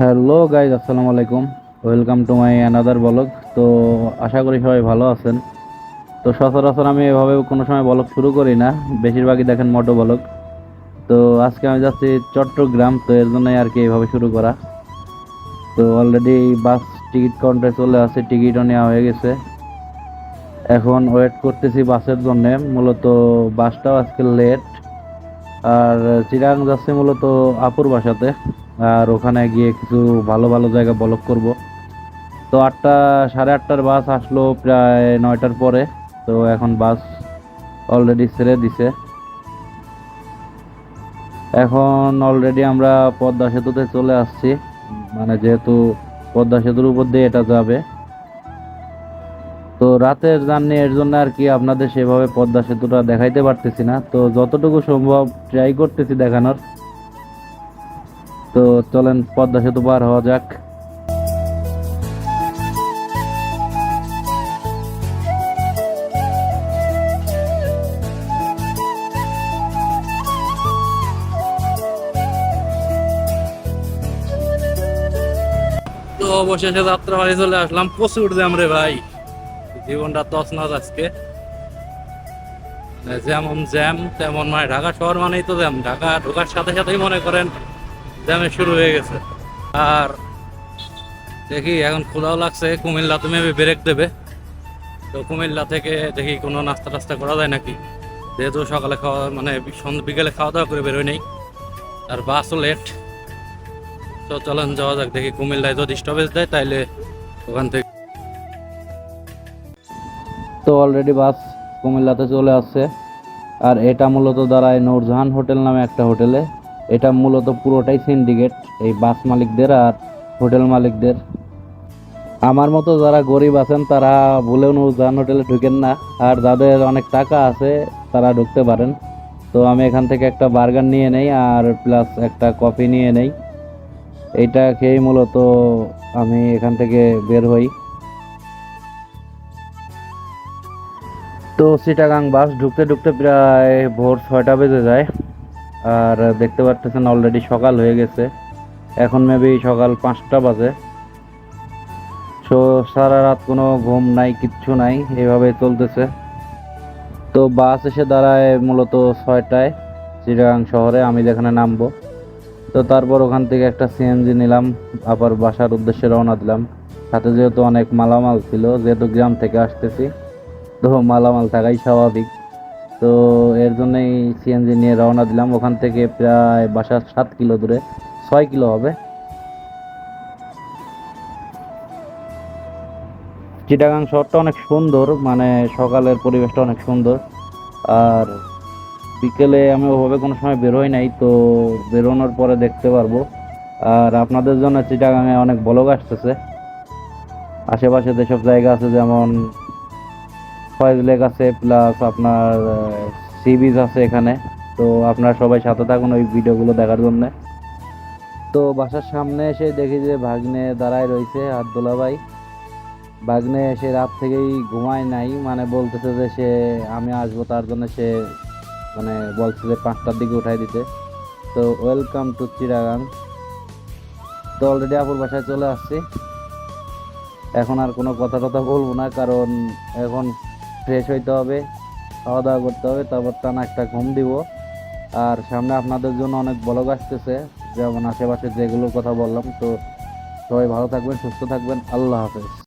Hello guys, আসসালামু আলাইকুম। Welcome to my another blog. তো আশা করি সবাই ভালো আছেন। তো সচরাচর আমি এভাবে কোনো সময় ব্লগ শুরু করি না। বেশিরভাগই দেখেন মোটো ব্লগ। তো আজকে আমি যাচ্ছি চট্টগ্রাম, তো এর জন্যই আর কি এভাবে শুরু করা। তো অলরেডি বাস টিকিট কাউন্টারে চলে আসছে, টিকিটও নেওয়া হয়ে গেছে। এখন ওয়েট করতেছি বাসের জন্যে। মূলত বাসটাও আজকে লেট আর চিরাং যাচ্ছে মূলত আপুর বাসাতে। আর ওখানে গিয়ে কিছু ভালো ভালো জায়গা ব্লক করব। তো আটটা, সাড়ে আটটার বাস আসলো প্রায় নয়টার পরে। তো এখন বাস অলরেডি ছেড়ে দিছে। এখন অলরেডি আমরা পদ্মা সেতুতে চলে আসছি। মানে যেহেতু পদ্মা সেতুর উপর দিয়ে এটা যাবে। তো রাতের জার্নি এর জন্য আর কি আপনাদের সেভাবে পদ্মা সেতুটা দেখাইতে পারতেছি না। তো যতটুকু সম্ভব ট্রাই করতেছি দেখানোর। তো চলেন পদ্মা সেতু পার হওয়া যাক। তো অবশেষে যাত্রা বাড়ি চলে আসলাম। প্রচুর জ্যাম রে ভাই। জীবনটা তছনছ আজকে। মানে যেমন জ্যাম, তেমন মানে ঢাকা শহর মানেই তো জ্যাম। ঢাকা ঢোকার সাথে সাথেই মনে করেন জ্যামে শুরু হয়ে গেছে। আর দেখি এখন খোলাও লাগছে, কুমিল্লা তুমি ব্রেক দেবে। তো কুমিল্লা থেকে দেখি কোনো নাস্তা টাস্তা করা যায় নাকি? যেহেতু সকালে খাওয়া মানে বিকেলে খাওয়া দাওয়া করে বেরোয় নেই, আর বাসও লেট তো চলেন যাওয়া যাক, দেখি কুমিল্লায় যদি স্টপেজ দেয়, তাইলে ওখান থেকে। তো অলরেডি বাস কুমিল্লাতে চলে আসছে। আর এটা মূলত দাঁড়ায় নূরজাহান হোটেল নামে একটা হোটেলে। এটা মূলত পুরোটাই সিন্ডিকেট এই বাস মালিকদের আর হোটেল মালিকদের। আমার মতো যারা গরিব আছেন, তারা ভুলেও নূরজাহান হোটেলে ঢুকেন না। আর যাদের অনেক টাকা আছে, তারা ঢুকতে পারেন। তো আমি এখান থেকে একটা বার্গার নিয়ে নেই, আর প্লাস একটা কফি নিয়ে নেই। এইটা খেয়েই মূলত আমি এখান থেকে বের হই। তো সিটাগাং বাস ঢুকতে ঢুকতে প্রায় ভোর ছয়টা বেজে যায়। আর দেখতে পাচ্ছেন অলরেডি সকাল হয়ে গেছে। এখন মেবি সকাল পাঁচটা বাজে। সো সারা রাত কোনো ঘুম নাই, কিচ্ছু নাই এভাবে চলতেছে। তো বাস এসে দাঁড়ায় মূলত ছয়টায় চিটাগাং শহরে, আমি যেখানে নামবো। তো তারপর ওখান থেকে একটা সিএনজি নিলাম, আবার বাসার উদ্দেশ্যে রওনা দিলাম। সাথে যেহেতু অনেক মালামাল ছিল, যেহেতু গ্রাম থেকে আসতেছি, তো মালামাল থাকাই স্বাভাবিক। তো এর জন্যই সিএনজি নিয়ে রওনা দিলাম। ওখান থেকে প্রায় বাসা সাত কিলো দূরে। ছয় কিলো হবে। চিটাগাং শহরটা অনেক সুন্দর। মানে সকালের পরিবেশটা অনেক সুন্দর। আর বিকেলে আমি ওভাবে কোনো সময় বেরোই নাই, তো বেরোনোর পরে দেখতে পারব। আর আপনাদের জন্য চিটাগাঙে অনেক ব্লগ আসতেছে। আশেপাশে যেসব জায়গা আছে, যেমন ফয়েজ লেক আছে প্লাস আপনার সি বিচ আছে এখানে। তো আপনারা সবাই সাথে থাকুন ওই ভিডিওগুলো দেখার জন্য। তো বাসার সামনে এসে দেখি যে ভাগ্নে দাঁড়ায় রয়েছে আর দোলাভাই ভাগ্নে সে রাত থেকেই ঘুমায় নাই মানে বলতেছে যে সে, আমি আসব তার জন্য সে মানে বলছে যে পাঁচটার দিকে উঠাই দিতে। তো ওয়েলকাম টু চিরাগান তো অলরেডি আপুর বাসায় চলে আসছি। এখন আর কোনো কথা টথা বলব না, কারণ এখন ফ্রেশ হইতে হবে খাওয়া দাওয়া করতে হবে, তারপর টানা একটা ঘুম দিব। আর সামনে আপনাদের জন্য অনেক ব্লগ আসতেছে, যেমন আশেপাশে যেগুলোর কথা বললাম, তো সবাই ভালো থাকবেন, সুস্থ থাকবেন, আল্লাহ হাফেজ।